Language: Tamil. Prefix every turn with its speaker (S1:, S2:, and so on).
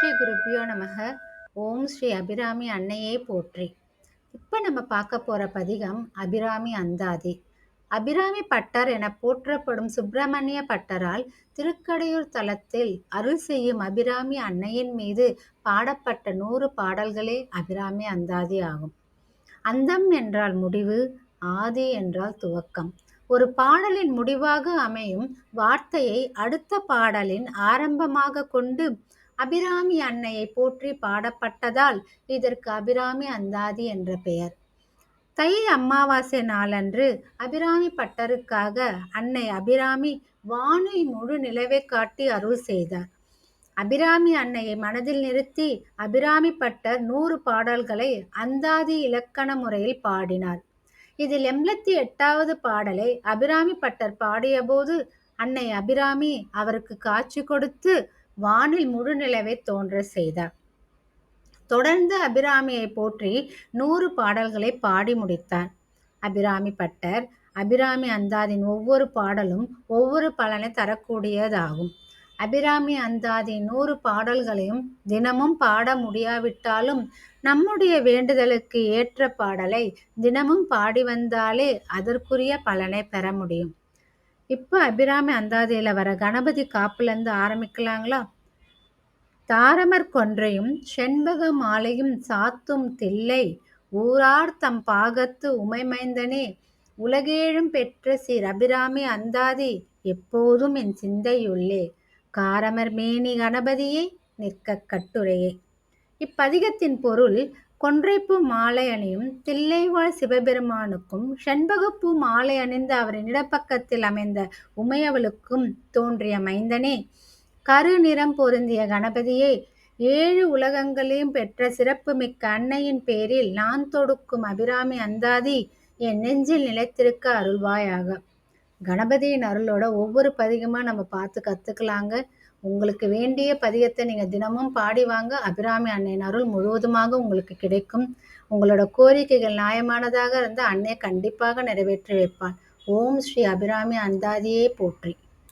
S1: ஸ்ரீ குருப்பியோ நமக. ஓம் ஸ்ரீ அபிராமி அன்னையே போற்றி. இப்போ நம்ம பார்க்க போகிற பதிகம் அபிராமி அந்தாதி. அபிராமி பட்டர் என போற்றப்படும் சுப்பிரமணிய பட்டரால் திருக்கடையூர் தலத்தில் அருள் செய்யும் அபிராமி அன்னையின் மீது பாடப்பட்ட நூறு பாடல்களே அபிராமி அந்தாதி ஆகும். அந்தம் என்றால் முடிவு ஆதி என்றால் துவக்கம். ஒரு பாடலின் முடிவாக அமையும் வார்த்தையை அடுத்த பாடலின் ஆரம்பமாக கொண்டு அபிராமி அன்னையை போற்றி பாடப்பட்டதால் இதற்கு அபிராமி அந்தாதி என்ற பெயர். தை அமாவாசை நாளன்று அபிராமி பட்டருக்காக அன்னை அபிராமி வானில் முழு நிலவை காட்டி அருள் செய்தார். அபிராமி அன்னையை மனதில் நிறுத்தி அபிராமி பட்டர் நூறு பாடல்களை அந்தாதி இலக்கண முறையில் பாடினார். இதில் எண்பத்தி எட்டாவது பாடலை அபிராமி பட்டர் பாடியபோது அன்னை அபிராமி அவருக்கு காட்சி கொடுத்து வானில் முழுநிலவை தோன்ற செய்தார் தொடர்ந்து அபிராமியை போற்றி நூறு பாடல்களை பாடி முடித்தார். அபிராமி பட்டர் அபிராமி அந்தாதின் ஒவ்வொரு பாடலும் ஒவ்வொரு பலனை தரக்கூடியதாகும். அபிராமி அந்தாதி நூறு பாடல்களையும் தினமும் பாட முடியாவிட்டாலும் நம்முடைய வேண்டுதலுக்கு ஏற்ற பாடலை தினமும் பாடி வந்தாலே அதற்குரிய பலனை பெற முடியும். இப்போ அபிராமி அந்தாதியில் வர கணபதி காப்புலேருந்து ஆரம்பிக்கலாங்களா? தாரமர் கொன்றையும் செண்பக மாலையும் சாத்தும் தில்லை ஊரார் தம் பாகத்து உமைமைந்தனே உலகேழும் பெற்ற சீர் அபிராமி அந்தாதி எப்போதும் என் சிந்தையுள்ளே காரமர் மேனி கணபதியை நிற்க கட்டுரையே. இப்பதிகத்தின் பொருள் கொன்றைப்பூ மாலை அணியும் தில்லைவாழ் சிவபெருமானுக்கும் செண்பகப்பூ மாலை அணிந்து அவரின் இடப்பக்கத்தில் அமைந்த உமையவளுக்கும் தோன்றிய மைந்தனே. கரு நிறம் பொருந்திய கணபதியை ஏழு உலகங்களையும் பெற்ற சிறப்புமிக்க அன்னையின் பேரில் நான் தொடுக்கும் அபிராமி அந்தாதி என் நெஞ்சில் நிலைத்திருக்க அருள்வாயாக. கணபதியின் அருளோட ஒவ்வொரு பதிகமாக நம்ம பார்த்து கற்றுக்கலாங்க உங்களுக்கு வேண்டிய பதிகத்தை நீங்கள் தினமும் பாடி வாங்க. அபிராமி அன்னையின் அருள் முழுவதுமாக உங்களுக்கு கிடைக்கும். உங்களோட கோரிக்கைகள் நியாயமானதாக இருந்தால் அன்னை கண்டிப்பாக நிறைவேற்றி வைப்பாள். ஓம் ஸ்ரீ அபிராமி அந்தாதியே போற்றி.